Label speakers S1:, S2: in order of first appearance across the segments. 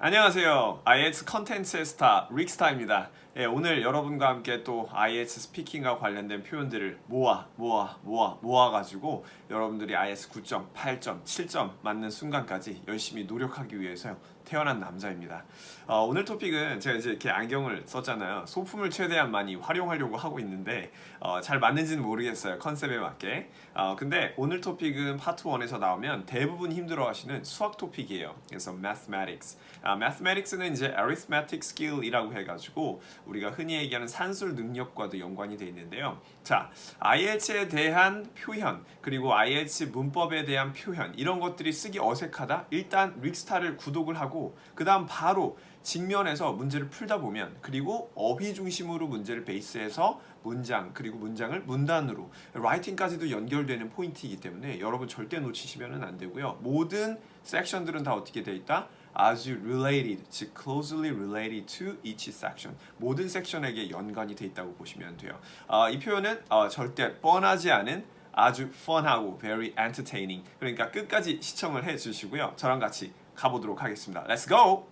S1: 안녕하세요. IELTS 컨텐츠의 스타 릭스타입니다. 예, 오늘 여러분과 함께 또 IELTS 스피킹과 관련된 표현들을 모아 모아 모아 모아 가지고 여러분들이 IELTS 9점, 8점, 7점 맞는 순간까지 열심히 노력하기 위해서 태어난 남자입니다. 어, 오늘 토픽은 제가 이제 이렇게 안경을 썼잖아요. 소품을 최대한 많이 활용하려고 하고 있는데 어, 잘 맞는지는 모르겠어요. 컨셉에 맞게. 어, 근데 오늘 토픽은 파트 1에서 나오면 대부분 힘들어하시는 수학 토픽이에요. 그래서 mathematics. 아, mathematics는 이제 arithmetic skill이라고 해가지고 우리가 흔히 얘기하는 산술 능력과도 연관이 돼 있는데요. 자, IELTS에 대한 표현 그리고 IELTS 문법에 대한 표현 이런 것들이 쓰기 어색하다. 일단 릭스타를 구독을 하고 그 다음 바로 직면해서 문제를 풀다 보면 그리고 어휘 중심으로 문제를 베이스해서 문장 그리고 문장을 문단으로 라이팅까지도 연결되는 포인트이기 때문에 여러분 절대 놓치시면 안 되고요. 모든 섹션들은 다 어떻게 돼 있다? 아주 related, 즉 closely related to each section. 모든 섹션에게 연관이 돼 있다고 보시면 돼요. 아, 이 표현은 어, 절대 뻔하지 않은 아주 fun하고 very entertaining. 그러니까 끝까지 시청을 해 주시고요. 저랑 같이 가보도록 하겠습니다. Let's go!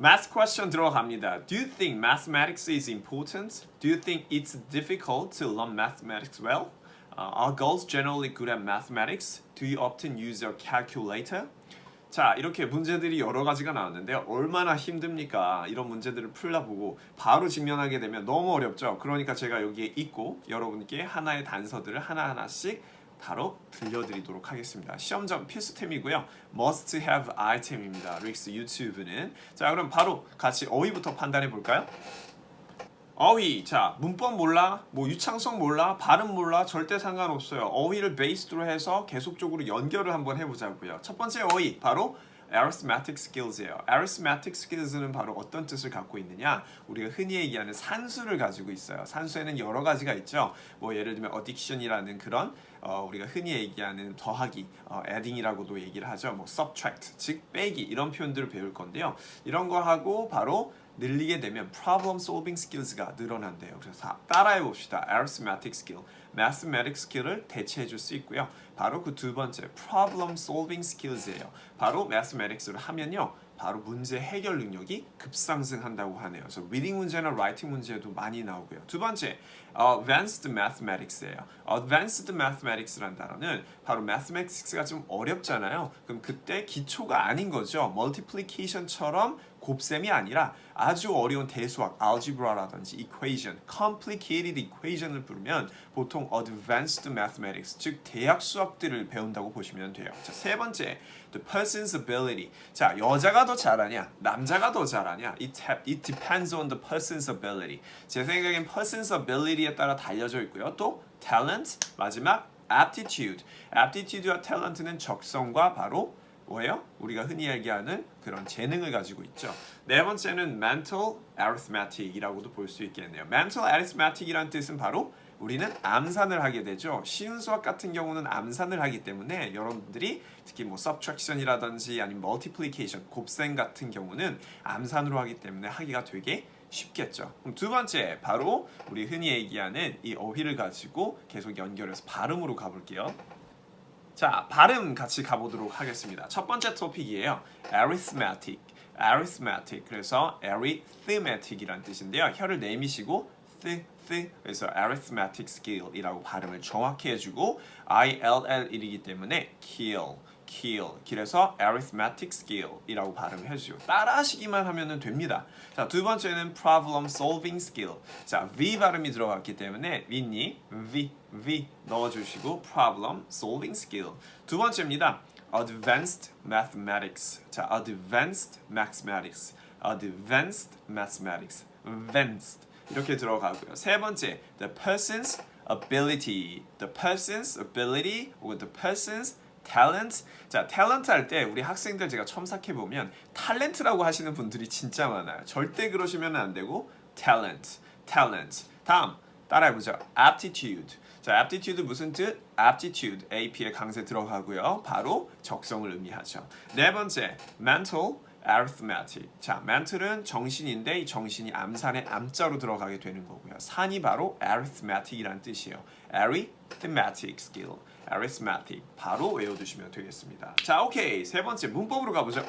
S1: Math question 들어갑니다. Do you think mathematics is important? Do you think it's difficult to learn mathematics well? Uh, are girls generally good at mathematics? Do you often use your calculator? 자, 이렇게 문제들이 여러 가지가 나왔는데요. 얼마나 힘듭니까? 이런 문제들을 풀라보고 바로 직면하게 되면 너무 어렵죠. 그러니까 제가 여기에 있고 여러분께 하나의 단서들을 하나하나씩 바로 들려드리도록 하겠습니다. 시험점 필수템이고요. Must have item입니다. 릭스 유튜브는. 자, 그럼 바로 같이 어휘부터 판단해 볼까요? 어휘. 자, 문법 몰라, 뭐 유창성 몰라, 발음 몰라, 절대 상관없어요. 어휘를 베이스로 해서 계속적으로 연결을 한번 해보자고요. 첫 번째 어휘, 바로 arithmetic skills예요. arithmetic skills는 바로 어떤 뜻을 갖고 있느냐? 우리가 흔히 얘기하는 산수를 가지고 있어요. 산수에는 여러 가지가 있죠. 뭐 예를 들면 addiction이라는 그런 어, 우리가 흔히 얘기하는 더하기, 어, adding이라고도 얘기를 하죠. 뭐 subtract, 즉 빼기 이런 표현들을 배울 건데요. 이런 거 하고 바로 늘리게 되면 problem solving skills가 늘어난대요. 그래서 따라해 봅시다. arithmetic skill, mathematics skill을 대체해 줄 수 있고요. 바로 그 두 번째 problem solving skills예요. 바로 mathematics를 하면요. 바로 문제 해결 능력이 급상승한다고 하네요. 그래서 reading 문제나 writing 문제도 많이 나오고요. 두 번째, 어, advanced mathematics예요. advanced mathematics라는 단어는 바로 mathematics가 좀 어렵잖아요. 그럼 그때 기초가 아닌 거죠. multiplication처럼 곱셈이 아니라 아주 어려운 대수학, algebra라든지 equation, complicated equation을 부르면 보통 advanced mathematics, 즉 대학 수학들을 배운다고 보시면 돼요. 자, 세 번째, the person's ability. 자, 여자가 더 잘하냐, 남자가 더 잘하냐? It, it depends on the person's ability. 제 생각엔 person's ability에 따라 달려져 있고요. 또 talent, 마지막 aptitude. aptitude와 talent는 적성과 바로 뭐예요? 우리가 흔히 얘기하는 그런 재능을 가지고 있죠. 네 번째는 mental arithmetic이라고도 볼 수 있겠네요. mental arithmetic이란 뜻은 바로 우리는 암산을 하게 되죠. 쉬운 수학 같은 경우는 암산을 하기 때문에 여러분들이 특히 뭐 subtraction이라든지 아니면 multiplication, 곱셈 같은 경우는 암산으로 하기 때문에 하기가 되게 쉽겠죠. 그럼 두 번째 바로 우리 흔히 얘기하는 이 어휘를 가지고 계속 연결해서 발음으로 가볼게요. 자, 발음 같이 가보도록 하겠습니다. 첫 번째 토픽이에요. arithmetic. arithmetic. 그래서 arithmetic이란 뜻인데요. 혀를 내미시고 th, th. 그래서 arithmetic skill이라고 발음을 정확히 해주고 ILL이기 때문에 kill. kill. 그래서 arithmetic skill이라고 발음을 해주고 따라하시기만 하면 됩니다. 자, 두 번째는 problem solving skill. 자, V 발음이 들어갔기 때문에 V님, V, V 넣어주시고 problem solving skill. 두 번째입니다. advanced mathematics. 자, advanced mathematics. advanced mathematics. advanced. 이렇게 들어가고요. 세 번째, the person's ability. the person's ability or the person's talent. 자, talent 할 때 우리 학생들 제가 첨삭해 보면 탤런트라고 하시는 분들이 진짜 많아요. 절대 그러시면 안 되고 talent, talent. 다음 따라해 보죠. aptitude. 자, aptitude 무슨 뜻? aptitude. AP에 강세 들어가고요. 바로 적성을 의미하죠. 네 번째, mental arithmetic. 자, mental은 정신인데 이 정신이 암산의 암자로 들어가게 되는 거고요. 산이 바로 arithmetic이란 뜻이에요. arithmetic. skill, arithmetic 바로 외워두시면 되겠습니다. 자, 오케이 세 번째 문법으로 가보죠.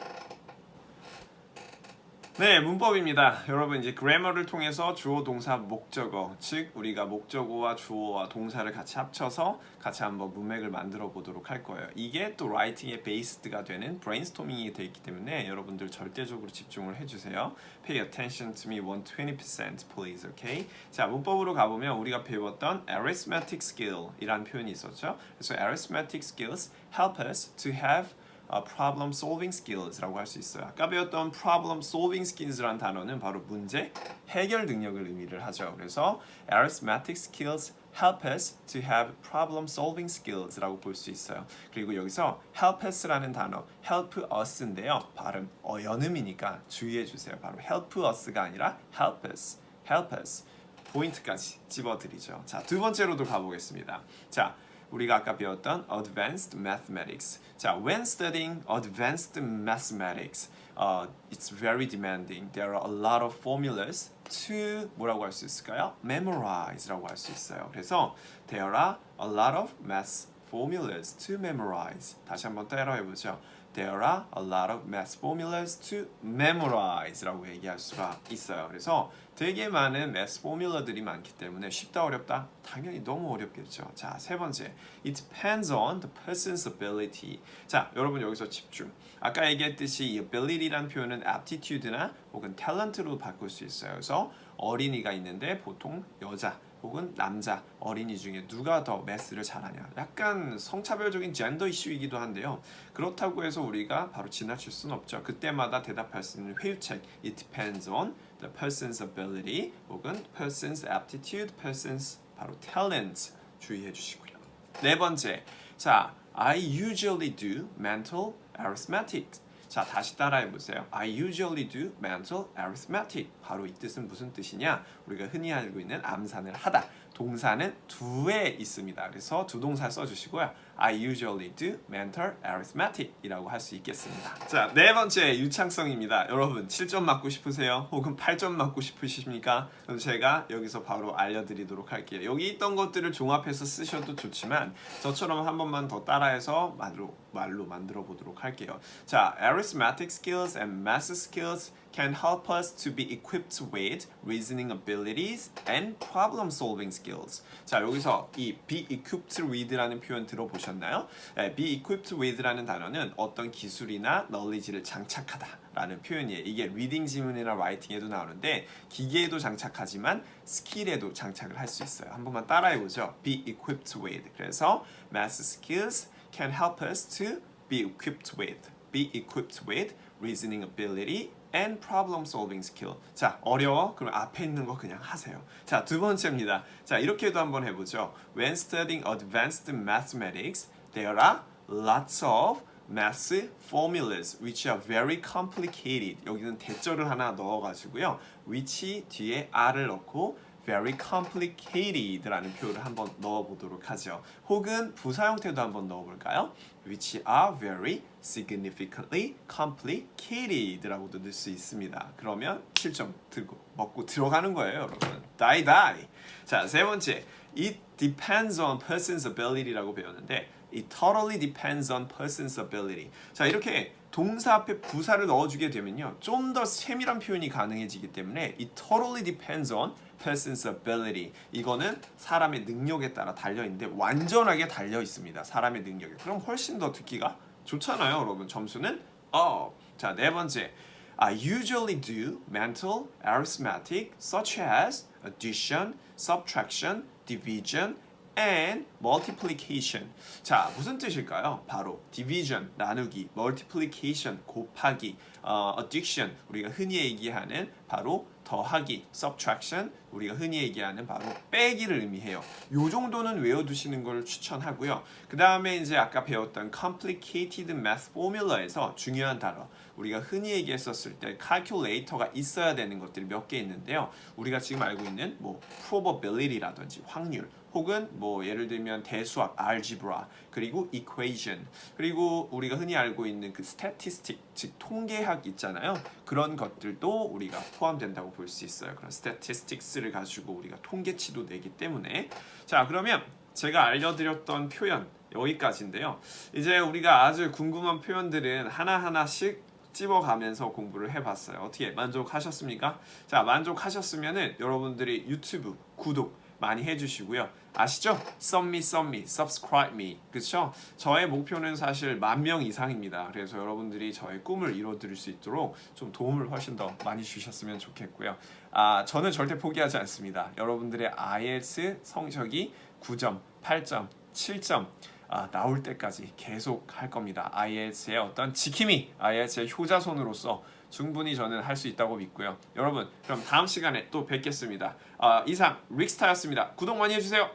S1: 네, 문법입니다. 여러분 이제 그래머를 통해서 주어, 동사, 목적어, 즉 우리가 목적어와 주어와 동사를 같이 합쳐서 같이 한번 문맥을 만들어 보도록 할 거예요. 이게 또 라이팅의 베이스가 되는 브레인스토밍이 돼 있기 때문에 여러분들 절대적으로 집중을 해주세요. Pay attention to me 120% please, okay? 자, 문법으로 가보면 우리가 배웠던 arithmetic skill이라는 표현이 있었죠. 그래서 arithmetic skills help us to have 어, problem solving skills라고 할 수 있어요. 아까 배웠던 problem solving skills라는 단어는 바로 문제 해결 능력을 의미를 하죠. 그래서 arithmetic skills help us to have problem solving skills라고 볼 수 있어요. 그리고 여기서 help us라는 단어 help us인데요. 발음 어연음이니까 주의해 주세요. 바로 help us가 아니라 help us, help us. 포인트까지 집어드리죠. 자, 두 번째로도 가보겠습니다. 자, 우리가 아까 배웠던 advanced mathematics. 자, when studying advanced mathematics, uh, it's very demanding. There are a lot of formulas to 뭐라고 할 수 있을까요? memorize라고 할 수 있어요. 그래서 there are a lot of math formulas to memorize. 다시 한번 따라해 보죠. There are a lot of math formulas to memorize라고 얘기할 수가 있어요. 그래서 되게 많은 math 포뮬러들이 많기 때문에 쉽다 어렵다 당연히 너무 어렵겠죠. 자, 세 번째. It depends on the person's ability. 자, 여러분 여기서 집중. 아까 얘기했듯이 이 ability란 표현은 aptitude나 혹은 talent로 바꿀 수 있어요. 그래서 어린이가 있는데 보통 여자 혹은 남자 어린이 중에 누가 더 매스를 잘하냐 약간 성차별적인 젠더 이슈이기도 한데요 그렇다고 해서 우리가 바로 지나칠 수는 없죠 그때마다 대답할 수 있는 회유책 It depends on the person's ability 혹은 person's aptitude, person's 바로 talent 주의해 주시고요 네 번째 자 I usually do mental arithmetic 자, 다시 따라해 보세요. I usually do mental arithmetic. 바로 이 뜻은 무슨 뜻이냐? 우리가 흔히 알고 있는 암산을 하다. 동사는 두에 있습니다. 그래서 두 동사 써주시고요. I usually do mental arithmetic 이라고 할 수 있겠습니다. 자, 네 번째 유창성입니다. 여러분, 7점 맞고 싶으세요? 혹은 8점 맞고 싶으십니까? 그럼 제가 여기서 바로 알려드리도록 할게요. 여기 있던 것들을 종합해서 쓰셔도 좋지만 저처럼 한 번만 더 따라해서 말로, 말로 만들어 보도록 할게요. 자, arithmetic skills and math skills can help us to be equipped with reasoning abilities and problem solving skills. 자, 여기서 이 be equipped with라는 표현 들어보셨나요? 네, be equipped with라는 단어는 어떤 기술이나 knowledge를 장착하다 라는 표현이에요. 이게 리딩 지문이나 라이팅에도 나오는데 기계에도 장착하지만 스킬에도 장착을 할 수 있어요. 한 번만 따라해 보죠. be equipped with. 그래서 math skills can help us to be equipped with. be equipped with reasoning ability and problem solving skill. 자, 어려워? 그럼 앞에 있는 거 그냥 하세요. 자, 두 번째입니다. 자, 이렇게도 한번 해보죠. When studying advanced mathematics, there are lots of math formulas which are very complicated. 여기는 대절을 하나 넣어가지고요. which 뒤에 r을 넣고 very complicated라는 표현을 한번 넣어보도록 하죠. 혹은 부사 형태도 한번 넣어볼까요? which are very significantly complicated라고도 넣을 수 있습니다. 그러면 7점 들고 먹고 들어가는 거예요, 여러분. die die. 자, 세 번째. It depends on person's ability라고 배웠는데 it totally depends on person's ability. 자, 이렇게 동사 앞에 부사를 넣어주게 되면요. 좀 더 세밀한 표현이 가능해지기 때문에 it totally depends on person's ability. 이거는 사람의 능력에 따라 달려 있는데 완전하게 달려 있습니다. 사람의 능력에. 그럼 훨씬 더 듣기가 좋잖아요, 여러분. 점수는 up. 자, 네 번째. I usually do mental arithmetic such as addition, subtraction, division, and multiplication. 자, 무슨 뜻일까요? 바로 division, 나누기, multiplication, 곱하기, 어, addition, 우리가 흔히 얘기하는 바로 더하기, subtraction, 우리가 흔히 얘기하는 바로 빼기를 의미해요. 요 정도는 외워두시는 걸 추천하고요. 그 다음에 이제 아까 배웠던 complicated math formula에서 중요한 단어, 우리가 흔히 얘기했었을 때 calculator가 있어야 되는 것들이 몇 개 있는데요. 우리가 지금 알고 있는 뭐 probability라든지 확률, 혹은 뭐 예를 들면 대수학, algebra, 그리고 equation, 그리고 우리가 흔히 알고 있는 그 statistic, 즉 통계학 있잖아요. 그런 것들도 우리가 포함된다고 볼 수 있어요. 그런 statistics를 가지고 우리가 통계치도 내기 때문에 자 그러면 제가 알려드렸던 표현 여기까지인데요. 이제 우리가 아주 궁금한 표현들은 하나하나씩 찝어가면서 공부를 해봤어요. 어떻게 만족하셨습니까? 자, 만족하셨으면은 여러분들이 유튜브 구독 많이 해주시고요. 아시죠? 썸미 썸미, subscribe me. 그렇죠? 저의 목표는 사실 만 명 이상입니다. 그래서 여러분들이 저의 꿈을 이뤄드릴 수 있도록 좀 도움을 훨씬 더 많이 주셨으면 좋겠고요. 아, 저는 절대 포기하지 않습니다. 여러분들의 IELTS 성적이 9점, 8점, 7점 아, 나올 때까지 계속 할 겁니다. IELTS의 어떤 지킴이, IELTS의 효자손으로서 충분히 저는 할 수 있다고 믿고요. 여러분, 그럼 다음 시간에 또 뵙겠습니다. 아, 이상 릭스타였습니다. 구독 많이 해주세요.